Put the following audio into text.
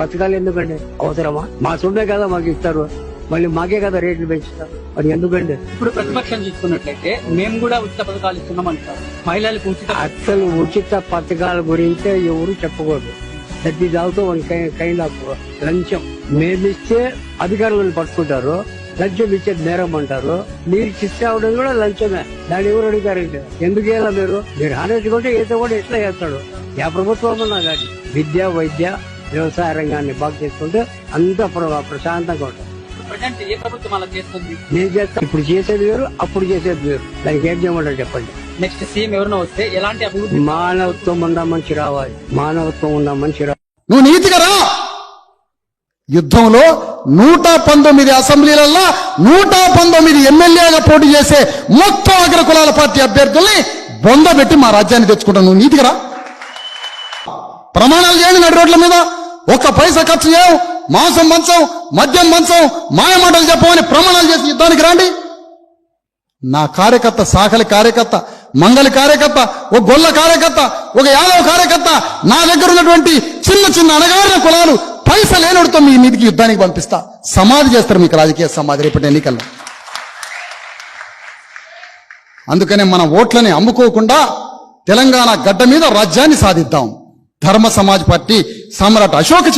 పథకాలు ఎందుకండి అవసరమా? మా సొమ్మే కదా మాకు ఇస్తారు. మళ్ళీ మాకే కదా రేట్లు పెంచుతారు. మరి ఎందుకండి ఇప్పుడు ప్రతిపక్షం చూసుకున్నట్లయితే మేము కూడా ఉచిత పథకాలు ఇస్తున్నాం అంటారు. మహిళలకు ఉచిత అసలు ఉచిత పథకాల గురించే ఎవరు చెప్పకూడదు. ప్రతి దాంతో కైండ్ ఆఫ్ లంచం. మేమిస్తే అధికారులను పట్టుకుంటారు. లంచం ఇచ్చే నేరం అంటారు. మీరు శిక్ష అవడం కూడా లంచమే. దాన్ని ఎవరు అడుగుతారంటే ఎందుకు వేయాలా మీరు? మీరు హానెట్టుకుంటే ఈత కూడా ఎట్లా చేస్తాడు? ఏ ప్రభుత్వం ఉన్నా కానీ విద్య వైద్య వ్యవసాయ రంగాన్ని బాగు చేసుకుంటే అంత ప్ర- ప్రశాంతంగా చేస్తా? ఇప్పుడు చేసేది వేరు అప్పుడు చేసేది వేరు. దానికి ఏం చేయమంటారు చెప్పండి? నెక్స్ట్ సీఎం ఎవరైనా వస్తే ఎలాంటి అభివృద్ధి? మానవత్వం ఉన్న మంచి రావాలి. మానవత్వం ఉన్న మంచి రావాలి నువ్వు నీతిగా రా! యుద్ధంలో నూట పంతొమ్మిది అసెంబ్లీలలో నూట పంతొమ్మిది ఎమ్మెల్యేగా పోటీ చేసే మొత్తం అగ్ర కులాల పార్టీ అభ్యర్థుల్ని బొందబెట్టి మా రాజ్యాన్ని తెచ్చుకుంటావు నువ్వు నీతిగా ప్రమాణాలు చేయండి నడి రోడ్ల మీద. ఒక్క పైసా ఖర్చు చేయవు మాంసం మంచం మద్యం మంచం మాయమాటలు చెప్పమని ప్రమాణాలు చేసి యుద్ధానికి రండి. నా కార్యకర్త సాకలి కార్యకర్త మంగలి కార్యకర్త ఒక గొల్ల కార్యకర్త ఒక యాదవ కార్యకర్త నా దగ్గర ఉన్నటువంటి చిన్న చిన్న అనగారిన కులాలు పైస లేనడుతో మీ మీదికి యుద్ధానికి పంపిస్తా. సమాధి చేస్తారు మీకు రాజకీయ సమాధి రేపటి ఎన్నికల్లో. అందుకనే మన ఓట్లని అమ్ముకోకుండా తెలంగాణ గడ్డ మీద రాజ్యాన్ని సాధిద్దాం. ధర్మ సమాజ్ పార్టీ సామ్రాట్ అశోక్